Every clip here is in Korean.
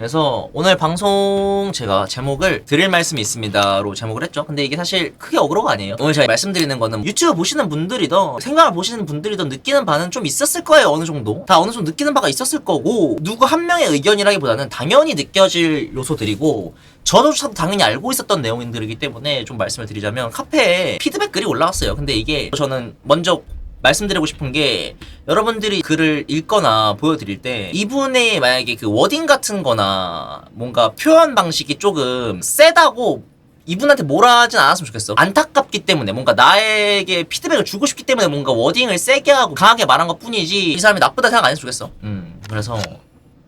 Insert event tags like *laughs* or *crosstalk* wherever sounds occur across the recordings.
그래서 오늘 방송 제가 제목을 드릴 말씀이 있습니다로 제목을 했죠. 근데 이게 사실 크게 어그로가 아니에요. 오늘 제가 말씀드리는 거는 유튜브 보시는 분들이든 생방을 보시는 분들이든 느끼는 바는 좀 있었을 거예요. 어느 정도. 다 어느 정도 느끼는 바가 있었을 거고 누구 한 명의 의견이라기보다는 당연히 느껴질 요소들이고 저조차도 당연히 알고 있었던 내용들이기 때문에 좀 말씀을 드리자면 카페에 피드백 글이 올라왔어요. 근데 이게 저는 먼저 말씀드리고 싶은 게 여러분들이 글을 읽거나 보여드릴 때 이분의 만약에 그 워딩 같은 거나 뭔가 표현 방식이 조금 세다고 이분한테 뭐라 하진 않았으면 좋겠어. 안타깝기 때문에 뭔가 나에게 피드백을 주고 싶기 때문에 뭔가 워딩을 세게 하고 강하게 말한 것 뿐이지 이 사람이 나쁘다 생각 안 했으면 좋겠어. 음, 그래서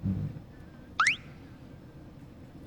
음.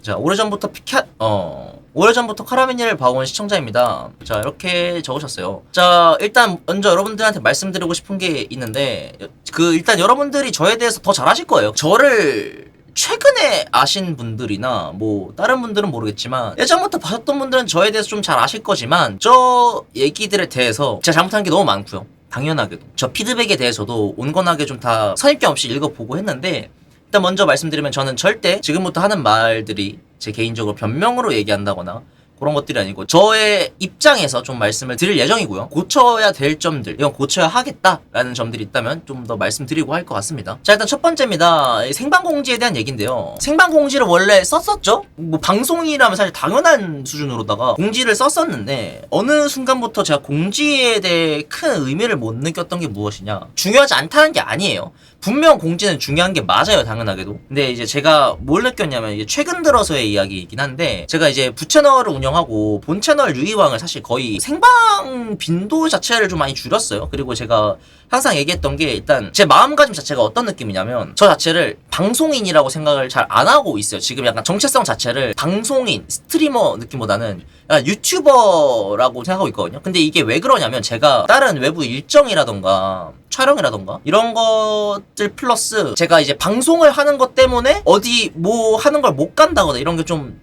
자 오래전부터 피캬 어 오래전부터 카라멜을 봐온 시청자입니다. 자 이렇게 적으셨어요. 자 일단 먼저 여러분들한테 말씀드리고 싶은 게 있는데 그 일단 여러분들이 저에 대해서 더 잘 아실 거예요. 저를 최근에 아신 분들이나 뭐 다른 분들은 모르겠지만 예전부터 봐셨던 분들은 저에 대해서 좀 잘 아실 거지만 저 얘기들에 대해서 제가 잘못한 게 너무 많고요. 당연하게도 저 피드백에 대해서도 온건하게 좀 다 선입견 없이 읽어보고 했는데 일단 먼저 말씀드리면 저는 절대 지금부터 하는 말들이 제 개인적으로 변명으로 얘기한다거나 그런 것들이 아니고 저의 입장에서 좀 말씀을 드릴 예정이고요. 고쳐야 될 점들, 이건 고쳐야 하겠다라는 점들이 있다면 좀 더 말씀드리고 할 것 같습니다. 자 일단 첫 번째입니다. 이 생방공지에 대한 얘기인데요. 생방공지를 원래 썼었죠? 뭐 방송이라면 사실 당연한 수준으로다가 공지를 썼었는데 어느 순간부터 제가 공지에 대해 큰 의미를 못 느꼈던 게 무엇이냐? 중요하지 않다는 게 아니에요. 분명 공지는 중요한 게 맞아요, 당연하게도. 근데 이제 제가 뭘 느꼈냐면 이게 최근 들어서의 이야기이긴 한데 제가 이제 부채널을 운영 하고 본 채널 유이왕을 사실 거의 생방 빈도 자체를 좀 많이 줄였어요. 그리고 제가 항상 얘기했던 게 일단 제 마음가짐 자체가 어떤 느낌이냐면 저 자체를 방송인이라고 생각을 잘 안 하고 있어요. 지금 약간 정체성 자체를 방송인, 스트리머 느낌보다는 유튜버라고 생각하고 있거든요. 근데 이게 왜 그러냐면 제가 다른 외부 일정이라던가 촬영이라던가 이런 것들 플러스 제가 이제 방송을 하는 것 때문에 어디 뭐 하는 걸 못 간다거나 이런 게좀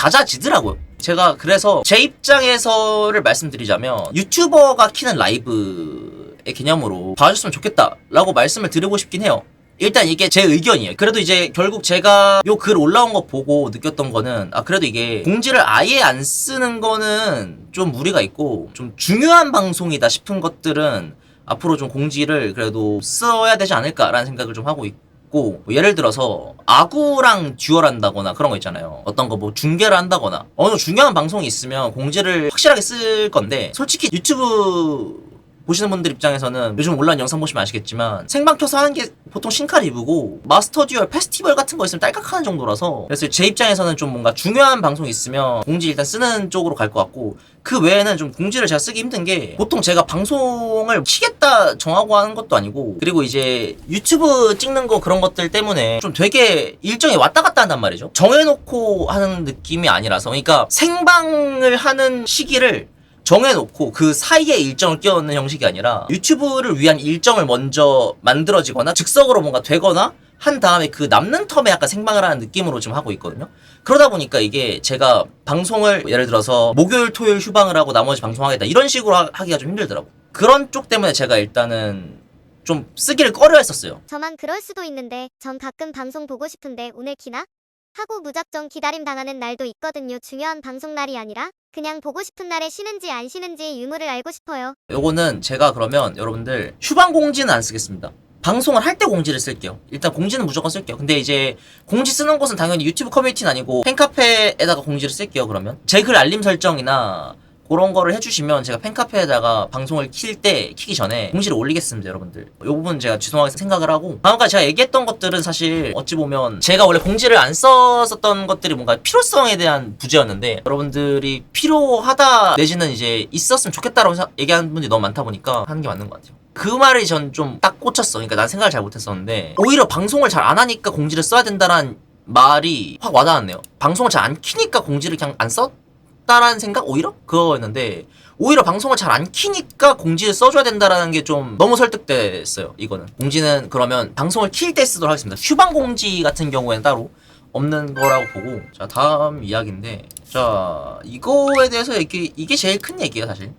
잦아지더라고요. 제가 그래서 제 입장에서를 말씀드리자면 유튜버가 키는 라이브의 개념으로 봐줬으면 좋겠다라고 말씀을 드리고 싶긴 해요. 일단 이게 제 의견이에요. 그래도 이제 결국 제가 요 글 올라온 거 보고 느꼈던 거는 아 그래도 이게 공지를 아예 안 쓰는 거는 좀 무리가 있고 좀 중요한 방송이다 싶은 것들은 앞으로 좀 공지를 그래도 써야 되지 않을까라는 생각을 좀 하고 있고 뭐 예를 들어서 아구랑 듀얼 한다거나 그런 거 있잖아요. 어떤 거 뭐 중계를 한다거나 어느 중요한 방송이 있으면 공지를 확실하게 쓸 건데 솔직히 유튜브 보시는 분들 입장에서는 요즘 온라인 영상 보시면 아시겠지만 생방 켜서 하는 게 보통 신카 리뷰고 마스터 듀얼 페스티벌 같은 거 있으면 딸깍 하는 정도라서 그래서 제 입장에서는 좀 뭔가 중요한 방송이 있으면 공지 일단 쓰는 쪽으로 갈 것 같고 그 외에는 좀 공지를 제가 쓰기 힘든 게 보통 제가 방송을 키겠다 정하고 하는 것도 아니고 그리고 이제 유튜브 찍는 거 그런 것들 때문에 좀 되게 일정이 왔다 갔다 한단 말이죠. 정해놓고 하는 느낌이 아니라서. 그러니까 생방을 하는 시기를 정해놓고 그 사이에 일정을 끼워넣는 형식이 아니라 유튜브를 위한 일정을 먼저 만들어지거나 즉석으로 뭔가 되거나 한 다음에 그 남는 텀에 약간 생방을 하는 느낌으로 지금 하고 있거든요. 그러다 보니까 이게 제가 방송을 예를 들어서 목요일, 토요일 휴방을 하고 나머지 방송하겠다 이런 식으로 하- 하기가 좀 힘들더라고. 그런 쪽 때문에 제가 일단은 좀 쓰기를 꺼려 했었어요. 저만 그럴 수도 있는데 전 가끔 방송 보고 싶은데 오늘 키나? 하고 무작정 기다림 당하는 날도 있거든요. 중요한 방송 날이 아니라 그냥 보고 싶은 날에 쉬는지 안 쉬는지 유무를 알고 싶어요. 요거는 제가 그러면 여러분들 휴방 공지는 안 쓰겠습니다. 방송을 할 때 공지를 쓸게요. 일단 공지는 무조건 쓸게요. 근데 이제 공지 쓰는 곳은 당연히 유튜브 커뮤니티는 아니고 팬카페에다가 공지를 쓸게요. 그러면 제 글 알림 설정이나 그런 거를 해주시면 제가 팬카페에다가 방송을 킬 때 키기 전에 공지를 올리겠습니다, 여러분들. 요 부분 제가 죄송하게 생각을 하고 방금까지 제가 얘기했던 것들은 사실 어찌 보면 제가 원래 공지를 안 썼었던 것들이 뭔가 필요성에 대한 부재였는데 여러분들이 필요하다 내지는 이제 있었으면 좋겠다라고 얘기하는 분들이 너무 많다 보니까 하는 게 맞는 것 같아요. 그 말이 전 좀 딱 꽂혔어. 그러니까 난 생각을 잘 못했었는데 오히려 방송을 잘 안 하니까 공지를 써야 된다는 말이 확 와닿았네요. 방송을 잘 안 키니까 공지를 그냥 안 썼 다라는 생각 오히려 그거였는데 오히려 방송을 잘 안 키니까 공지를 써줘야 된다라는 게 좀 너무 설득됐어요. 이거는 공지는 그러면 방송을 킬 때 쓰도록 하겠습니다. 휴방 공지 같은 경우에는 따로 없는 거라고 보고 자 다음 이야기인데 자 이거에 대해서 이게 이게 제일 큰 얘기예요 사실.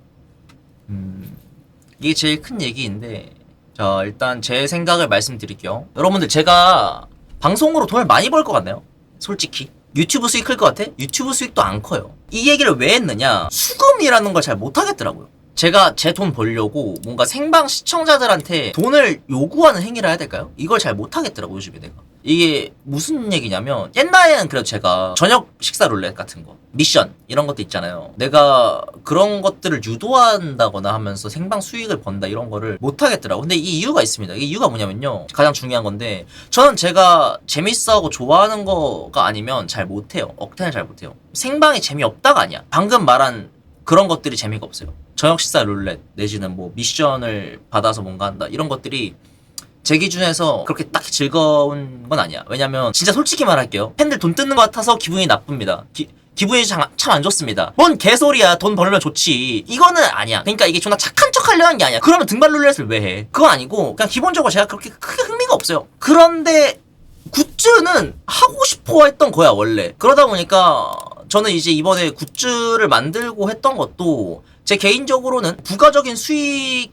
음. 이게 제일 큰 얘기인데 자 일단 제 생각을 말씀드릴게요 여러분들 제가 방송으로 돈을 많이 벌 것 같나요? 솔직히. 유튜브 수익 클 것 같아? 유튜브 수익도 안 커요. 이 얘기를 왜 했느냐? 수금이라는 걸 잘 못하겠더라고요. 제가 제 돈 벌려고 뭔가 생방 시청자들한테 돈을 요구하는 행위를 해야 될까요? 이걸 잘 못하겠더라고 요즘에 내가. 이게 무슨 얘기냐면 옛날에는 그래도 제가 저녁 식사 룰렛 같은 거 미션 이런 것도 있잖아요. 내가 그런 것들을 유도한다거나 하면서 생방 수익을 번다 이런 거를 못하겠더라고 근데 이 이유가 있습니다. 이 이유가 뭐냐면요. 가장 중요한 건데 저는 제가 재밌어하고 좋아하는 거가 아니면 잘 못해요. 억텐을 잘 못해요. 생방이 재미없다가 아니야. 방금 말한 그런 것들이 재미가 없어요. 저녁 식사 룰렛 내지는 뭐 미션을 받아서 뭔가 한다 이런 것들이 제 기준에서 그렇게 딱히 즐거운 건 아니야. 왜냐면 진짜 솔직히 말할게요. 팬들 돈 뜯는 것 같아서 기분이 나쁩니다. 기, 기분이 참 안 좋습니다. 뭔 개소리야. 돈 벌면 좋지. 이거는 아니야. 그러니까 이게 존나 착한 척 하려는 게 아니야. 그러면 등반 룰렛을 왜 해? 그거 아니고 그냥 기본적으로 제가 그렇게 크게 흥미가 없어요. 그런데 굿즈는 하고 싶어 했던 거야 원래 그러다 보니까 저는 이제 이번에 굿즈를 만들고 했던 것도 제 개인적으로는 부가적인 수익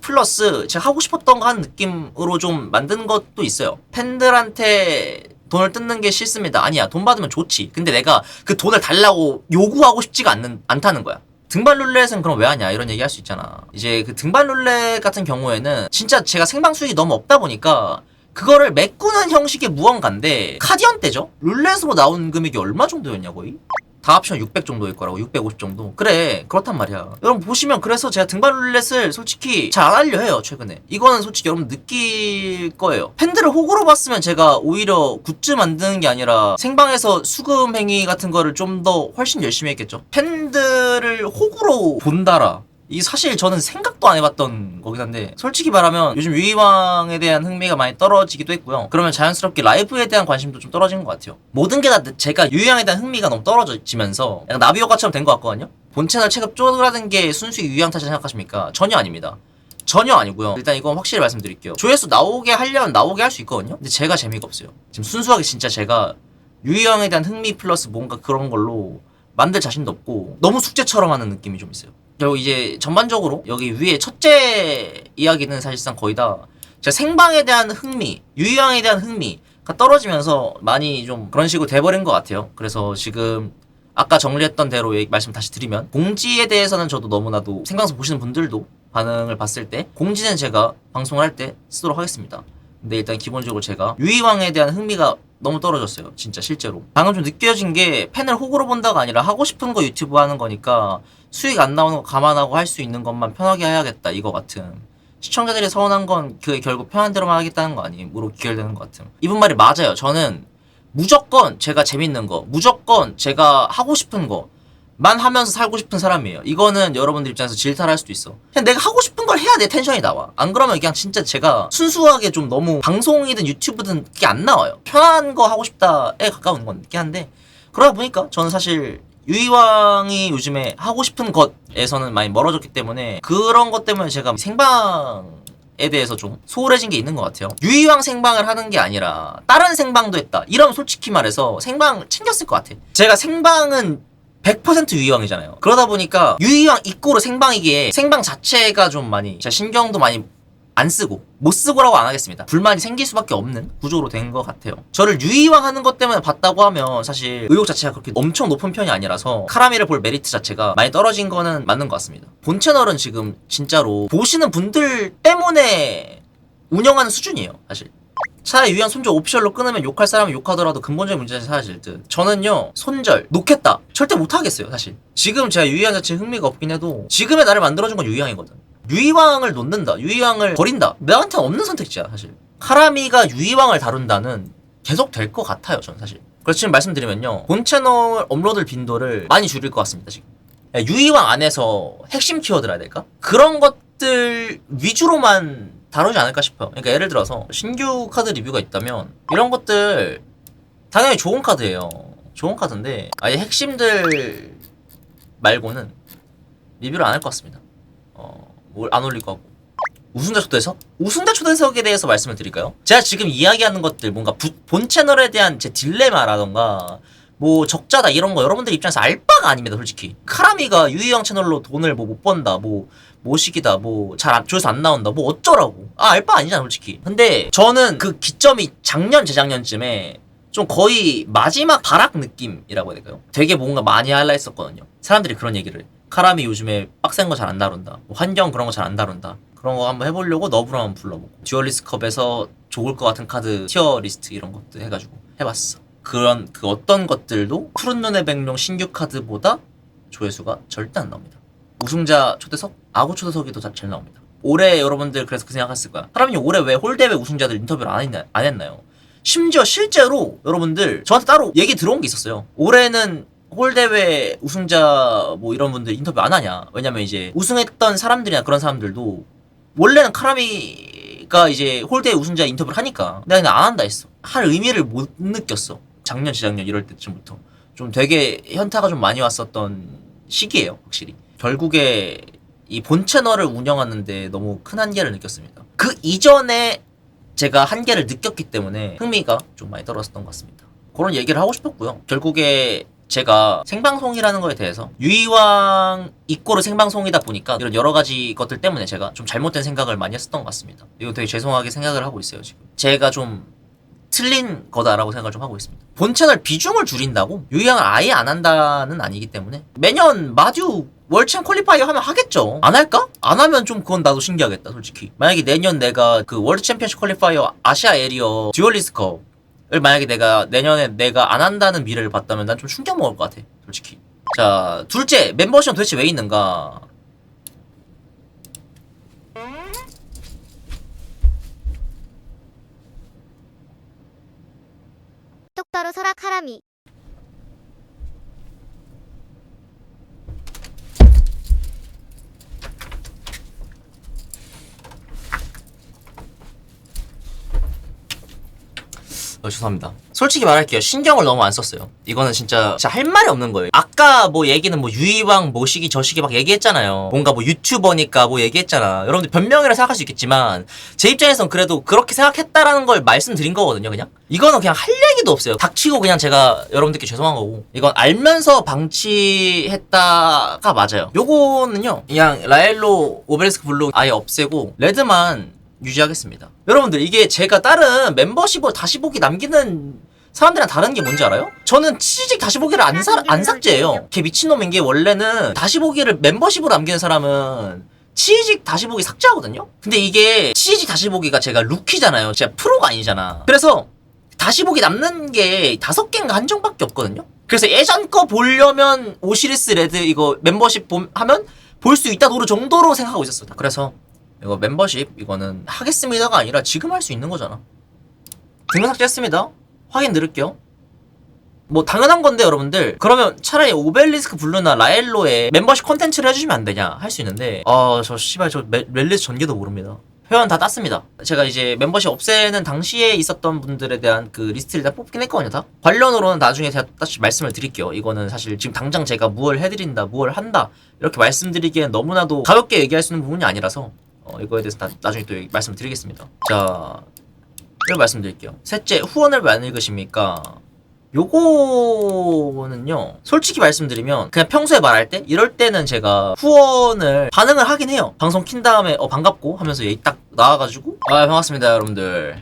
플러스 제가 하고 싶었던 거 하는 느낌으로 좀 만든 것도 있어요. 팬들한테 돈을 뜯는 게 싫습니다. 아니야 돈 받으면 좋지. 근데 내가 그 돈을 달라고 요구하고 싶지가 않는, 않다는 거야. 등반 룰렛은 그럼 왜 하냐? 이런 얘기 할 수 있잖아. 이제 그 등반 룰렛 같은 경우에는 진짜 제가 생방 수익이 너무 없다 보니까 그거를 메꾸는 형식의 무언가인데 카디언 때죠? 룰렛으로 나온 금액이 얼마 정도였냐 거의? 다 합치면 600 정도일 거라고 650 정도. 그래 그렇단 말이야. 여러분 보시면 그래서 제가 등반 룰렛을 솔직히 잘안 하려 해요 최근에. 이거는 솔직히 여러분 느낄 거예요. 팬들을 호구로 봤으면 제가 오히려 굿즈 만드는 게 아니라 생방에서 수금 행위 같은 거를 좀 더 훨씬 열심히 했겠죠? 팬들을 호구로 본다라 이 사실 저는 생각도 안 해봤던 거긴 한데 솔직히 말하면 요즘 유이왕에 대한 흥미가 많이 떨어지기도 했고요 그러면 자연스럽게 라이브에 대한 관심도 좀 떨어진 것 같아요 모든 게 다 제가 유이왕에 대한 흥미가 너무 떨어지면서 약간 나비효과처럼 된 것 같거든요 본 채널 체급 쪼그라든 게 순수히 유이왕 탓이 생각하십니까? 전혀 아닙니다 전혀 아니고요. 일단 이건 확실히 말씀드릴게요. 조회수 나오게 하려면 나오게 할 수 있거든요. 근데 제가 재미가 없어요. 지금 순수하게 진짜 제가 유희왕에 대한 흥미 플러스 뭔가 그런 걸로 만들 자신도 없고 너무 숙제처럼 하는 느낌이 좀 있어요. 그리고 이제 전반적으로 여기 위에 첫째 이야기는 사실상 거의 다 제가 생방에 대한 흥미, 유희왕에 대한 흥미가 떨어지면서 많이 좀 그런 식으로 돼버린 것 같아요. 그래서 지금 아까 정리했던 대로 말씀 다시 드리면 공지에 대해서는 저도 너무나도 생방송 보시는 분들도 반응을 봤을 때 공지는 제가 방송을 할때 쓰도록 하겠습니다. 근데 일단 기본적으로 제가 유이왕에 대한 흥미가 너무 떨어졌어요. 진짜 실제로. 방금 좀 느껴진 게 팬을 호구로 본다가 아니라 하고 싶은 거 유튜브 하는 거니까 수익 안 나오는 거 감안하고 할 수 있는 것만 편하게 해야겠다. 이거 같은. 시청자들이 서운한 건 그게 결국 편한 대로만 하겠다는 거 아니므로 귀결되는 것 같은. 이분 말이 맞아요. 저는 무조건 제가 재밌는 거, 무조건 제가 하고 싶은 거, 만 하면서 살고 싶은 사람이에요. 이거는 여러분들 입장에서 질타를 할 수도 있어. 그냥 내가 하고 싶은 걸 해야 내 텐션이 나와. 안 그러면 그냥 진짜 제가 순수하게 좀 너무 방송이든 유튜브든 그게 안 나와요. 편한 거 하고 싶다에 가까운 건긴 한데 그러다 보니까 저는 사실 유이왕이 요즘에 하고 싶은 것에서는 많이 멀어졌기 때문에 그런 것 때문에 제가 생방 에 대해서 좀 소홀해진 게 있는 것 같아요. 유이왕 생방을 하는 게 아니라 다른 생방도 했다. 이러면 솔직히 말해서 생방 챙겼을 것 같아. 제가 생방은 100% 유이왕이잖아요. 그러다 보니까 유이왕 이꼬르 생방이기에 생방 자체가 좀 많이 제가 신경도 많이 안 쓰고 못 쓰고라고 안 하겠습니다. 불만이 생길 수밖에 없는 구조로 된 것 같아요. 저를 유이왕 하는 것 때문에 봤다고 하면 사실 의욕 자체가 그렇게 엄청 높은 편이 아니라서 카라미를 볼 메리트 자체가 많이 떨어진 거는 맞는 것 같습니다. 본 채널은 지금 진짜로 보시는 분들 때문에 운영하는 수준이에요. 사실. 차라리 유한 손절 오피셜로 끊으면 욕할 사람은 욕하더라도 근본적인 문제는 사라질 듯. 저는요, 손절, 놓겠다. 절대 못하겠어요, 사실. 지금 제가 유희왕 자체에 흥미가 없긴 해도, 지금의 나를 만들어준 건 유희왕이거든. 유희왕을 놓는다, 유희왕을 버린다. 나한테는 없는 선택지야, 사실. 카라미가 유희왕을 다룬다는 계속 될 것 같아요, 저는 사실. 그래서 지금 말씀드리면요, 본 채널 업로드 빈도를 많이 줄일 것 같습니다, 지금. 예, 유희왕 안에서 핵심 키워드라 해야 될까? 그런 것들 위주로만 다루지 않을까 싶어요. 그러니까 예를 들어서 신규 카드 리뷰가 있다면 이런 것들 당연히 좋은 카드예요. 좋은 카드인데 아예 핵심들 말고는 리뷰를 안 할 것 같습니다. 어, 뭘안 올릴 거고. 우승자 초대석? 우승자 초대석에 대해서 말씀을 드릴까요? 제가 지금 이야기하는 것들 뭔가 부- 본 채널에 대한 제 딜레마라던가 뭐 적자다 이런 거 여러분들 입장에서 알 바가 아닙니다 솔직히 카라미가 유희형 채널로 돈을 뭐 못 번다 뭐 모식이다 뭐 잘 조회수 안 나온다 뭐 어쩌라고 아 알 바 아니잖아 솔직히 근데 저는 그 기점이 작년 재작년쯤에 좀 거의 마지막 발악 느낌이라고 해야 될까요? 되게 뭔가 많이 할라 했었거든요. 사람들이 그런 얘기를 해. 카람이 요즘에 빡센 거 잘 안 다룬다. 뭐 환경 그런 거 잘 안 다룬다. 그런 거 한번 해보려고 너브로 한번 불러보고 듀얼리스 컵에서 좋을 것 같은 카드 티어 리스트 이런 것도 해가지고 해봤어. 그런 그 어떤 것들도 푸른 눈의 백룡 신규 카드보다 조회수가 절대 안 나옵니다. 우승자 초대석, 아구 초대석이 더 잘 나옵니다. 올해 여러분들 그래서 그 생각했을 거야. 사람이 올해 왜 홀대회 우승자들 인터뷰를 안, 했나, 안 했나요? 심지어 실제로 여러분들 저한테 따로 얘기 들어온 게 있었어요. 올해는 홀대회 우승자 뭐 이런 분들 인터뷰 안 하냐. 왜냐면 이제 우승했던 사람들이나 그런 사람들도 원래는 카라미가 이제 홀대회 우승자 인터뷰를 하니까 내가 그냥 안 한다 했어. 할 의미를 못 느꼈어. 작년, 재작년 이럴 때쯤부터. 좀 되게 현타가 좀 많이 왔었던 시기예요, 확실히. 결국에 이 본 채널을 운영하는데 너무 큰 한계를 느꼈습니다. 그 이전에 제가 한계를 느꼈기 때문에 흥미가 좀 많이 떨어졌던 것 같습니다. 그런 얘기를 하고 싶었고요. 결국에 제가 생방송이라는 거에 대해서 유이왕 이꼬르 생방송이다 보니까 이런 여러 가지 것들 때문에 제가 좀 잘못된 생각을 많이 했었던 것 같습니다. 이거 되게 죄송하게 생각을 하고 있어요, 지금. 제가 좀 틀린 거다라고 생각을 좀 하고 있습니다. 본 채널 비중을 줄인다고 유이왕을 아예 안 한다는 아니기 때문에 매년 마듀 월챔 퀄리파이어 하면 하겠죠. 안 할까? 안 하면 좀 그건 나도 신기하겠다, 솔직히. 만약에 내년 내가 그 월드 챔피언십 퀄리파이어 아시아 에리어 듀얼리스컵을 만약에 내가 내년에 내가 안 한다는 미래를 봤다면 난 좀 충격 먹을 것 같아, 솔직히. 자, 둘째, 멤버십은 도대체 왜 있는가? 서라 카라미. 어, 죄송합니다. 솔직히 말할게요. 신경을 너무 안 썼어요. 이거는 진짜, 진짜 할 말이 없는 거예요. 아까 뭐 얘기는 뭐 유이왕 뭐 시기 저 시기 막 얘기했잖아요. 뭔가 뭐 유튜버니까 뭐 얘기했잖아. 여러분들 변명이라 생각할 수 있겠지만 제 입장에선 그래도 그렇게 생각했다라는 걸 말씀드린 거거든요. 그냥 이거는 그냥 할 얘기도 없어요. 닥치고 그냥 제가 여러분들께 죄송한 거고 이건 알면서 방치했다가 맞아요. 요거는요. 그냥 라엘로 오베리스크 블루 아예 없애고 레드만 유지하겠습니다. 여러분들 이게 제가 다른 멤버십을 다시 보기 남기는 사람들이랑 다른 게 뭔지 알아요? 저는 치직 다시 보기를 안, 사, 안 삭제해요. 걔 미친놈인 게 원래는 다시 보기를 멤버십으로 남기는 사람은 치직 다시 보기 삭제하거든요? 근데 이게 치직 다시 보기가 제가 루키잖아요. 제가 프로가 아니잖아. 그래서 다시 보기 남는 게 다섯 개인가 한정밖에 없거든요? 그래서 예전 거 보려면 오시리스 레드 이거 멤버십 봄- 하면 볼 수 있다 노루 정도로 생각하고 있었어요. 그래서 이거 멤버십 이거는 하겠습니다가 아니라 지금 할 수 있는 거잖아. 등록 삭제했습니다. 확인 드릴게요. 뭐 당연한 건데 여러분들 그러면 차라리 오벨리스크 블루나 라엘로의 멤버십 컨텐츠를 해주시면 안 되냐 할 수 있는데 아저 씨발 저 멜- 멜리스 전개도 모릅니다. 회원 다 땄습니다. 제가 이제 멤버십 없애는 당시에 있었던 분들에 대한 그 리스트를 다 뽑긴 했거든요, 다. 관련으로는 나중에 제가 다시 말씀을 드릴게요. 이거는 사실 지금 당장 제가 무얼 해드린다, 무얼 한다, 이렇게 말씀드리기엔 너무나도 가볍게 얘기할 수 있는 부분이 아니라서, 어, 이거에 대해서 나, 나중에 또 말씀을 드리겠습니다. 자, 이걸 말씀드릴게요. 셋째, 후원을 왜 안 읽으십니까? 요거는요 솔직히 말씀드리면 그냥 평소에 말할 때 이럴 때는 제가 후원을 반응을 하긴 해요 방송 킨 다음에 어 반갑고 하면서 얘기 딱 나와가지고 아 반갑습니다 여러분들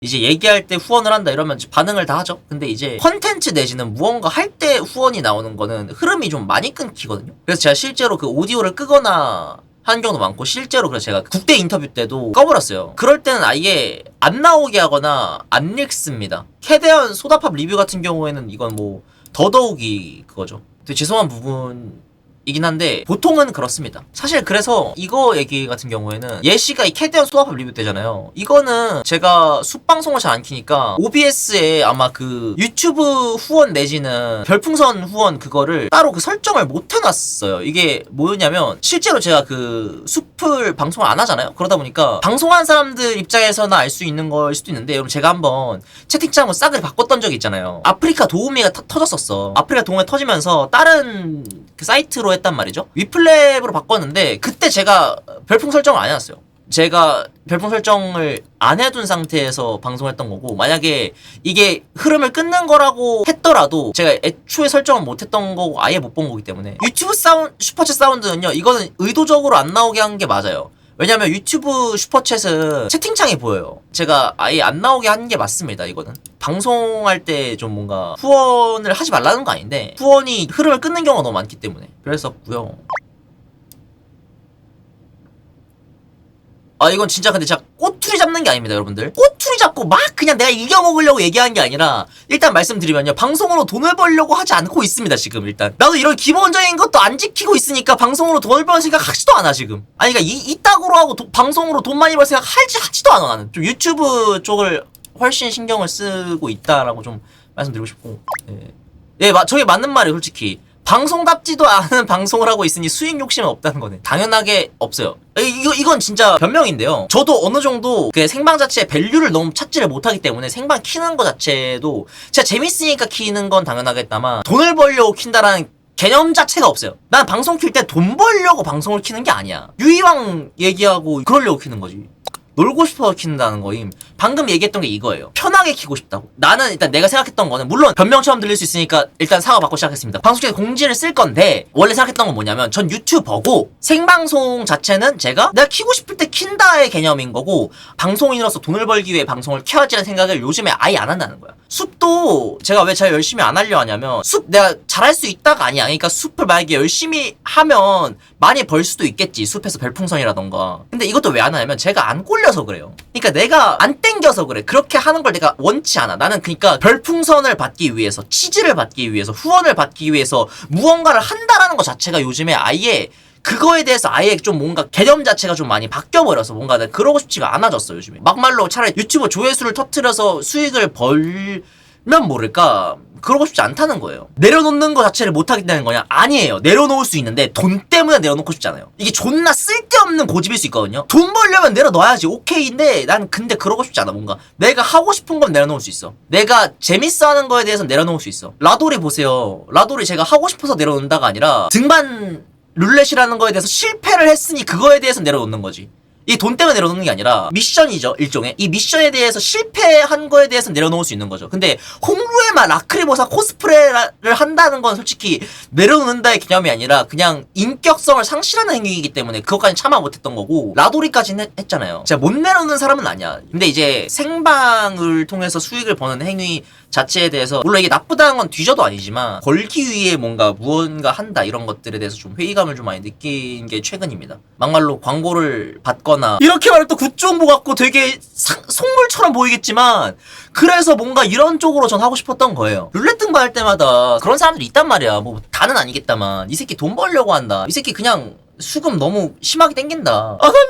이제 얘기할 때 후원을 한다 이러면 반응을 다 하죠 근데 이제 컨텐츠 내지는 무언가 할 때 후원이 나오는 거는 흐름이 좀 많이 끊기거든요 그래서 제가 실제로 그 오디오를 끄거나 하는 경우도 많고 실제로 그래서 제가 국대 인터뷰 때도 꺼버렸어요. 그럴 때는 아예 안 나오게 하거나 안 읽습니다. 캐대언 소다팝 리뷰 같은 경우에는 이건 뭐 더더욱이 그거죠. 되게 죄송한 부분 이긴 한데 보통은 그렇습니다. 사실 그래서 이거 얘기 같은 경우에는 예시가 이 캐대언 소다팝 리뷰 때잖아요. 이거는 제가 숲방송을 잘 안 키니까 OBS에 아마 그 유튜브 후원 내지는 별풍선 후원 그거를 따로 그 설정을 못 해놨어요. 이게 뭐였냐면 실제로 제가 그 숲을 방송을 안 하잖아요. 그러다 보니까 방송한 사람들 입장에서나 알 수 있는 걸 수도 있는데 여러분 제가 한번 채팅창을 싸그리 바꿨던 적이 있잖아요. 아프리카 도우미가 터, 터졌었어. 아프리카 도우미 터지면서 다른 그 사이트로 했단 말이죠. 위플랩으로 바꿨는데 그때 제가 별풍 설정을 안 해놨어요. 제가 별풍 설정을 안 해둔 상태에서 방송했던 거고 만약에 이게 흐름을 끊는 거라고 했더라도 제가 애초에 설정을 못 했던 거고 아예 못 본 거기 때문에 유튜브 사운 슈퍼챗 사운드는요 이거는 의도적으로 안 나오게 한 게 맞아요 왜냐면 유튜브 슈퍼챗은 채팅창이 보여요. 제가 아예 안 나오게 한 게 맞습니다, 이거는. 방송할 때 좀 뭔가 후원을 하지 말라는 거 아닌데, 후원이 흐름을 끊는 경우가 너무 많기 때문에. 그랬었고요. 아 이건 진짜 근데 제가 꼬투리 잡는 게 아닙니다 여러분들. 꼬투리 잡고 막 그냥 내가 이겨먹으려고 얘기한 게 아니라 일단 말씀드리면요. 방송으로 돈을 벌려고 하지 않고 있습니다 지금 일단. 나도 이런 기본적인 것도 안 지키고 있으니까 방송으로 돈을 버는 생각 하지도 않아 지금. 아니 그니까 이, 이따구로 하고 도- 방송으로 돈 많이 벌 생각 할지 하지도 않아 나는. 좀 유튜브 쪽을 훨씬 신경을 쓰고 있다라고 좀 말씀드리고 싶고. 예, 예 마, 저게 맞는 말이에요 솔직히 방송답지도 않은 *laughs* 방송을 하고 있으니 수익 욕심은 없다는 거네. 당연하게 없어요. 이- 이거 이건 진짜 변명인데요. 저도 어느 정도 그 생방 자체의 밸류를 너무 찾지를 못하기 때문에 생방 키는 거 자체도 진짜 재밌으니까 키는 건 당연하겠다만 돈을 벌려고 킨다라는 개념 자체가 없어요. 난 방송 킬 때 돈 벌려고 방송을 키는 게 아니야. 유이왕 얘기하고 그러려고 키는 거지. 놀고 싶어서 키는다는 거임. 방금 얘기했던 게 이거예요. 편하게 키고 싶다고. 나는 일단 내가 생각했던 거는 물론 변명처럼 들릴 수 있으니까 일단 사과 받고 시작했습니다. 방송 중에 공지를 쓸 건데 원래 생각했던 건 뭐냐면 전 유튜버고 생방송 자체는 제가 내가 키고 싶을 때 킨다의 개념인 거고 방송인으로서 돈을 벌기 위해 방송을 켜야지라는 생각을 요즘에 아예 안 한다는 거야. 숲도 제가 왜 잘 열심히 안 하려 하냐면 숲 내가 잘할 수 있다가 아니야. 그러니까 숲을 만약에 열심히 하면 많이 벌 수도 있겠지. 숲에서 별풍선이라던가. 근데 이것도 왜 안 하냐면 제가 안 꼴려서 그래요. 그러니까 내가 안 땡겨서 그래. 그렇게 하는 걸 내가 원치 않아. 나는 그러니까 별풍선을 받기 위해서 치즈를 받기 위해서 후원을 받기 위해서 무언가를 한다라는 것 자체가 요즘에 아예 그거에 대해서 아예 좀 뭔가 개념 자체가 좀 많이 바뀌어버려서 뭔가 그러고 싶지가 않아졌어 요즘에 막말로 차라리 유튜브 조회수를 터트려서 수익을 벌 면 모를까 그러고 싶지 않다는 거예요. 내려놓는 거 자체를 못하겠다는 거냐? 아니에요. 내려놓을 수 있는데 돈 때문에 내려놓고 싶지 않아요. 이게 존나 쓸데없는 고집일 수 있거든요. 돈 벌려면 내려놔야지 오케이인데 난 근데 그러고 싶지 않아 뭔가. 내가 하고 싶은 건 내려놓을 수 있어. 내가 재밌어 하는 거에 대해서 내려놓을 수 있어. 라돌이 보세요. 라돌이 제가 하고 싶어서 내려놓는다가 아니라 등반 룰렛이라는 거에 대해서 실패를 했으니 그거에 대해서 내려놓는 거지. 이 돈 때문에 내려놓는 게 아니라 미션이죠 일종의. 이 미션에 대해서 실패한 거에 대해서 내려놓을 수 있는 거죠. 근데 홍루에만 라크리보사 코스프레를 한다는 건 솔직히 내려놓는다의 개념이 아니라 그냥 인격성을 상실하는 행위이기 때문에 그것까지 참아 못했던 거고 라도리까지는 했- 했잖아요. 제가 못 내려놓는 사람은 아니야. 근데 이제 생방을 통해서 수익을 버는 행위 자체에 대해서 물론 이게 나쁘다는 건 뒤져도 아니지만 걸기 위해 뭔가 무언가 한다 이런 것들에 대해서 좀 회의감을 좀 많이 느낀 게 최근입니다. 막말로 광고를 받거나 이렇게 말하면 또 굿정보 같고 되게 상- 속물처럼 보이겠지만 그래서 뭔가 이런 쪽으로 전 하고 싶었던 거예요. 룰렛 등반할 때마다 그런 사람들이 있단 말이야. 뭐 다는 아니겠다만 이 새끼 돈 벌려고 한다. 이 새끼 그냥 수금 너무 심하게 땡긴다. 아 나는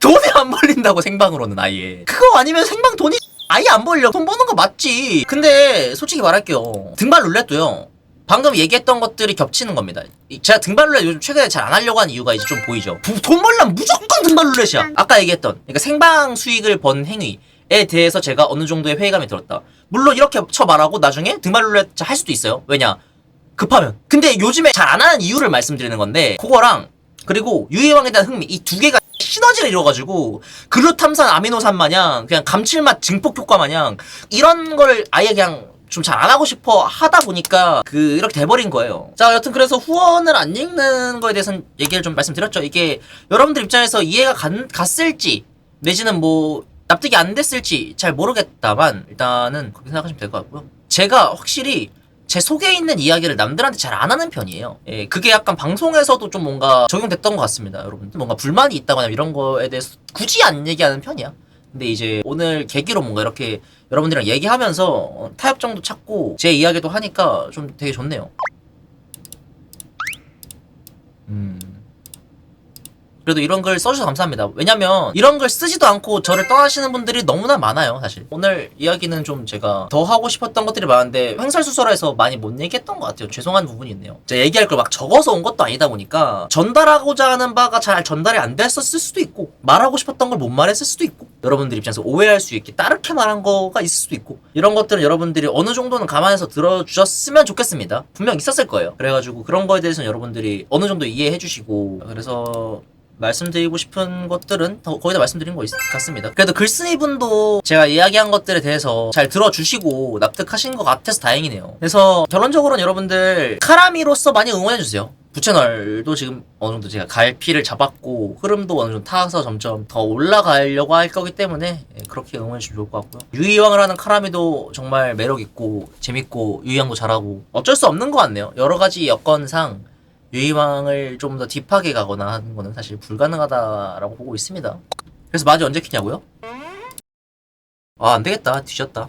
돈이 안 벌린다고 생방으로는 아예 그거 아니면 생방 돈이 아예 안 벌려 돈 버는 거 맞지. 근데 솔직히 말할게요. 등반 룰렛도요. 방금 얘기했던 것들이 겹치는 겁니다. 이- 제가 등반 룰렛 요즘 최근에 잘 안 하려고 하는 이유가 이제 좀 보이죠. 부- 돈 벌려면 무조건 등반 룰렛이야. 아까 얘기했던 그러니까 생방 수익을 번 행위 에 대해서 제가 어느 정도의 회의감이 들었다. 물론 이렇게 쳐 말하고 나중에 등반 룰렛 할 수도 있어요. 왜냐? 급하면. 근데 요즘에 잘 안 하는 이유를 말씀드리는 건데, 그거랑, 그리고 유해왕에 대한 흥미, 이 두 개가 시너지를 이뤄가지고, 글루탐산 아미노산 마냥, 그냥 감칠맛 증폭 효과 마냥, 이런 걸 아예 그냥 좀 잘 안 하고 싶어 하다 보니까, 그, 이렇게 돼버린 거예요. 자, 여튼 그래서 후원을 안 읽는 거에 대해서는 얘기를 좀 말씀드렸죠. 이게, 여러분들 입장에서 이해가 간- 갔을지, 내지는 뭐, 납득이 안 됐을지 잘 모르겠다만, 일단은 그렇게 생각하시면 될 것 같고요. 제가 확실히, 제 속에 있는 이야기를 남들한테 잘 안 하는 편이에요. 예, 그게 약간 방송에서도 좀 뭔가 적용됐던 것 같습니다, 여러분들. 뭔가 불만이 있다거나 이런 거에 대해서 굳이 안 얘기하는 편이야. 근데 이제 오늘 계기로 뭔가 이렇게 여러분들이랑 얘기하면서 어, 타협점도 찾고 제 이야기도 하니까 좀 되게 좋네요. 음. 그래도 이런 글 써주셔서 감사합니다. 왜냐면 이런 글 쓰지도 않고 저를 떠나시는 분들이 너무나 많아요, 사실. 오늘 이야기는 좀 제가 더 하고 싶었던 것들이 많은데 횡설수설해서 많이 못 얘기했던 것 같아요. 죄송한 부분이 있네요. 제가 얘기할 걸 막 적어서 온 것도 아니다 보니까 전달하고자 하는 바가 잘 전달이 안 됐었을 수도 있고 말하고 싶었던 걸 못 말했을 수도 있고 여러분들 입장에서 오해할 수 있게 따르게 말한 거가 있을 수도 있고 이런 것들은 여러분들이 어느 정도는 감안해서 들어주셨으면 좋겠습니다. 분명 있었을 거예요. 그래가지고 그런 거에 대해서는 여러분들이 어느 정도 이해해 주시고 그래서 말씀드리고 싶은 것들은 더 거의 다 말씀드린 것 있- 같습니다. 그래도 글쓴이 분도 제가 이야기한 것들에 대해서 잘 들어주시고 납득하신 것 같아서 다행이네요. 그래서 결론적으로는 여러분들 카라미로서 많이 응원해주세요. 부채널도 지금 어느 정도 제가 갈피를 잡았고 흐름도 어느 정도 타서 점점 더 올라가려고 할 거기 때문에 예, 그렇게 응원해 주시면 좋을 것 같고요. 유이왕을 하는 카라미도 정말 매력 있고 재밌고 유이왕도 잘하고 어쩔 수 없는 것 같네요. 여러 가지 여건상 유이왕을 좀 더 딥하게 가거나 하는 거는 사실 불가능하다라고 보고 있습니다. 그래서 마지 언제 키냐고요? 아, 안 되겠다. 뒤졌다.